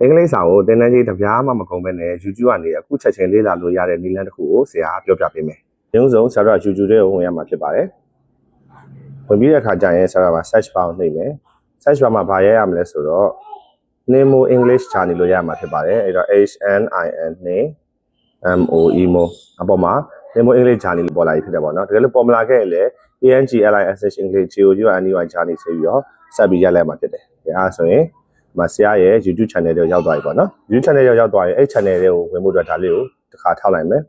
အင်္ဂလိပ်စာကိုသင်တန်းကြီးတစ်ပြားမှမကုန်ပဲနဲ့ YouTube ကနေအခုချက်ချင်းလေ့လာလို့ရတဲ့နည်းလမ်းတစ်ခုကိုဆရာပြောပြပေးမယ်။ရုံးစုံဆရာတို့က YouTube တွေကိုဝင်ရမှာဖြစ်ပါတယ်။ဝင်ပြီးတဲ့အခါကျရင်ဆရာတို့က search bar ကိုနှိပ်မယ်။ search bar မှာဘာရဲရမလဲဆိုတော့ Nemo English Channel လို့ရမှာဖြစ်ပါတယ်။အဲ့တော့ H N I N နဲ့ M O E mo အပေါ်မှာ Nemo English Channel လို့ပေါ်လာပြီဖြစ်တယ်ပေါ့နော်။တကယ်လို့ပေါ်မလာခဲ့ရင်လည်း A N G L I S H English G O U N E Y Channel ဆိုပြီးတော့ဆက်ပြီးရက်လိုက်မှာဖြစ်တယ်။အဲအားဆိုရင်ဒီ မှာဆရာရဲ့ YouTube channel တွေကိုရောက်သွားပြီပေါ့နော် YouTube channel တွေကိုရောက်သွားရင်အဲ့ channel တွေကိုဝင်ဖို့အတွက်ဒါလေးကိုတစ်ခါထောက်လိုက်မယ်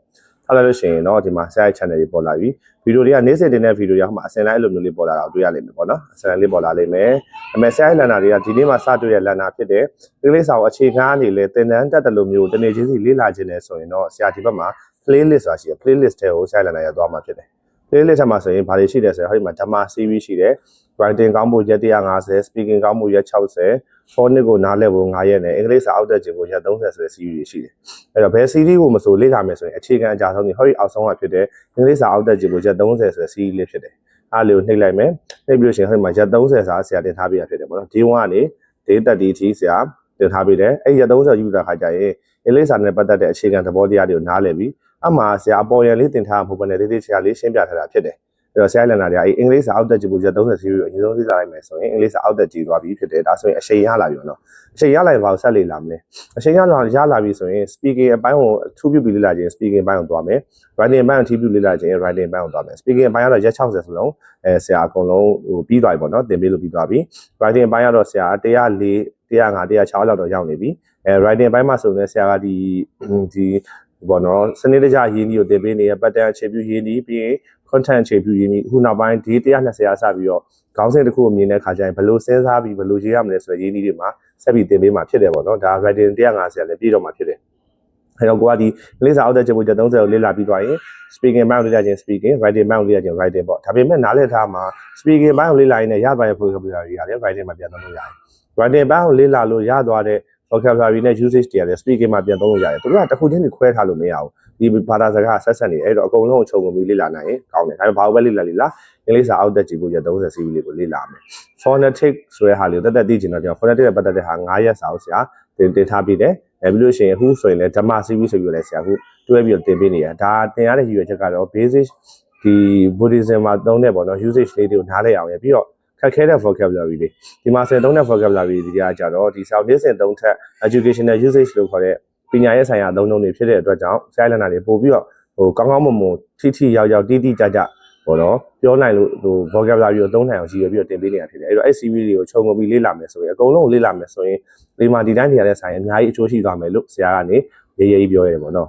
ထောက်လိုက်လို့ရှိရင်တော့ဒီမှာဆရာရဲ့ channel တွေပေါ်လာပြီဗီဒီယိုတွေကနေ့စဉ်တင်တဲ့ဗီဒီယိုတွေဟိုမှာအစင်လိုက်အဲ့လိုမျိုးလေးပေါ်လာတာကိုတွေ့ရလိမ့်မယ်ပေါ့နော်အစင်လိုက်လေးပေါ်လာလိမ့်မယ်ဒါပေမဲ့ဆရာရဲ့လန်နာတွေကဒီနေ့မှစတွေ့တဲ့လန်နာဖြစ်တဲ့ဒီလေးစာကိုအခြေခံအနေနဲ့သင်တန်းတက်တယ်လို့မျိုးတနေ့ချင်းစီလေ့လာခြင်းနဲ့ဆိုရင်တော့ဆရာဒီဘက်မှာ playlist ဆိုတာရှိတယ် playlist တွေကိုဆရာလန်နာရသွားမှာဖြစ်တယ် playlist ထဲမှာဆိုရင်ဘာတွေရှိတယ်ဆိုရင်ဟိုဒီမှာဓမ္မ series ရှိတယ် writing ကောင်းဖို့ရက်150 speaking ကောင်းဖို့ရက်60 phonics ကိုနားလည်ဖို့9ရက်နဲ့အင်္ဂလိပ်စာအောက်တက်ခြင်းကိုရက်30ဆိုတဲ့ series တွေရှိတယ်အဲ့တော့ဘယ် series ကိုမဆိုလေ့လာမယ်ဆိုရင်အခြေခံအကြဆုံးဒီဟိုဒီအောက်ဆုံးကဖြစ်တဲ့အင်္ဂလိပ်စာအောက်တက်ခြင်းကိုရက်30ဆိုတဲ့ series လေးဖြစ်တယ်အားလေးကိုနှိပ်လိုက်မယ်နှိပ်ပြီးလို့ရှိရင်ဟိုဒီမှာရက်30စာဆရာတင်ထားပေးရဖြစ်တယ်ပေါ့နော် day 1ကနေ day 30ထိဆရာတင်ထားပေးတယ်အဲ့ရက်30ယူတာခါကျရင်အင်္ဂလိပ်စာနဲ့ပတ်သက်တဲ့အခြေခံသဘောတရားတွေကိုနားလည်ပြီး အမှဆရာအပေါ်ရန်လေးတင်ထားမှာမဟုတ်ဘဲနဲ့တေးသေးဆရာလေးရှင်းပြထားတာဖြစ်တယ်အဲ့တော့ဆရာလန်နာတွေကအဲ့အင်္ဂလိပ်စာအောက်တက်ကြည့်ဖို့ရက်30စီးပြီးအရင်ဆုံးလေ့လာလိုက်မယ်ဆိုရင်အင်္ဂလိပ်စာအောက်တက်ကြည့်သွားပြီဖြစ်တယ်ဒါဆိုရင်အချိန်ရလာပြီနော်အချိန်ရလာရင်ဘာလို့ဆက်လေ့လာမလဲအချိန်ရလာရလာပြီဆိုရင် speaking အပိုင်းကိုအထူးပြုပြီးလေ့လာခြင်း speaking အပိုင်းကိုသွားမယ် writing အပိုင်းကိုထူးပြုလေ့လာခြင်း writing အပိုင်းကိုသွားမယ် speaking အပိုင်းကတော့ရက်60ဆိုလုံးအဲဆရာအကုန်လုံးဟိုပြီးသွားပြီပေါ့နော်သင်ပေးလို့ပြီးသွားပြီ writing အပိုင်းကတော့ဆရာ104 105 106လောက်တော့ရောက်နေပြီအဲ writing အပိုင်းမှာဆိုရင်ဆရာကဒီဒီ ဘောနော်စနစ်တကျရင်းကြီးကိုတင်ပေးနေရပတ်တန်အခြေပြုရင်းကြီးပြီးရင် content အခြေပြုရင်းကြီးအခုနောက်ပိုင်းဒီ120ရာစပြီးတော့ခေါင်းစဉ်တစ်ခုကိုမြင်တဲ့အခါကျရင်ဘယ်လိုစဉ်းစားပြီးဘယ်လိုရေးရမလဲဆိုတဲ့ရင်းကြီးတွေမှာဆက်ပြီးတင်ပေးမှာဖြစ်တယ်ပေါ့နော်ဒါ writing 150လည်းပြီးတော့မှာဖြစ်တယ်အဲတော့ကိုကဒီလေးစာအောက်တဲ့ချက်ပုံချက်30ကိုလေ့လာပြီးသွားရင် speaking ဘိုင်းကိုလေ့လာခြင်း speaking writing ဘိုင်းကိုလေ့လာခြင်း writing ပေါ့ဒါပေမဲ့နားလည်ထားမှာ speaking ဘိုင်းကိုလေ့လာရင်လည်းရသွားရဲ့ vocabulary ရတယ် writing မှာပြန်သုံးလို့ရတယ် writing ဘိုင်းကိုလေ့လာလို့ရသွားတဲ့ vocabulary နဲ့ usage တွေရတယ် speaking မှာပြန်သုံးလို့ရတယ်သူတို့ကတစ်ခုချင်းတွေခွဲထားလို့မရဘူးဒီဘာသာစကားဆက်ဆက်နေအဲ့တော့အကုန်လုံးကိုခြုံငုံပြီးလေ့လာနိုင်ရင်ကောင်းတယ်ဒါပေမဲ့ဘာလို့ပဲလေ့လာလေ့လာအင်္ဂလိပ်စာအောက်တက်ကြည့်ဖို့ရ30 CV လေးကိုလေ့လာမယ် phonetic ဆိုတဲ့ဟာလေးကိုတက်တက်သိချင်တော့ကျွန်တော် phonetic နဲ့ပတ်သက်တဲ့ဟာ9ရက်စာကိုဆရာတင်တင်ထားပြီးတယ်အဲပြီးလို့ရှိရင်အခုဆိုရင်လည်းဓမ္မ CV ဆိုပြီးတော့လည်းဆရာအခုတွဲပြီးတော့တင်ပေးနေရဒါတင်ရတဲ့ရည်ရွယ်ချက်ကတော့ basic ဒီ Buddhism မှာသုံးတဲ့ပေါ့နော် usage လေးတွေကိုနားလည်အောင်ရပြီးတော့ ခက်ခဲတဲ့ vocabulary တွေဒီမှာဆယ်သုံးတဲ့ vocabulary တွေတွေကကြတော့ဒီစာအုပ်နေ့စဉ်သုံးထက် educational usage လို့ခေါ်တဲ့ပညာရေးဆိုင်ရာအသုံးအနှုန်းတွေဖြစ်တဲ့အတွက်ကြောင့် silent တွေပို့ပြီးတော့ဟိုကောင်းကောင်းမွန်မွန်ထိထိရောက်ရောက်တိတိကျကျပေါ့နော်ပြောနိုင်လို့ဟို vocabulary ကိုသုံးနိုင်အောင်ရည်ရွယ်ပြီးတော့တင်ပေးနေတာဖြစ်တယ်အဲ့တော့အဲ့ CV တွေကိုခြုံငုံပြီးလေ့လာမယ်ဆိုရင်အကုန်လုံးကိုလေ့လာမယ်ဆိုရင်ဒီမှာဒီတိုင်းနေရာတဲ့ဆိုင်အများကြီးအကျိုးရှိသွားမယ်လို့ဆရာကနေရေးရေးပြောရတယ်ပေါ့နော်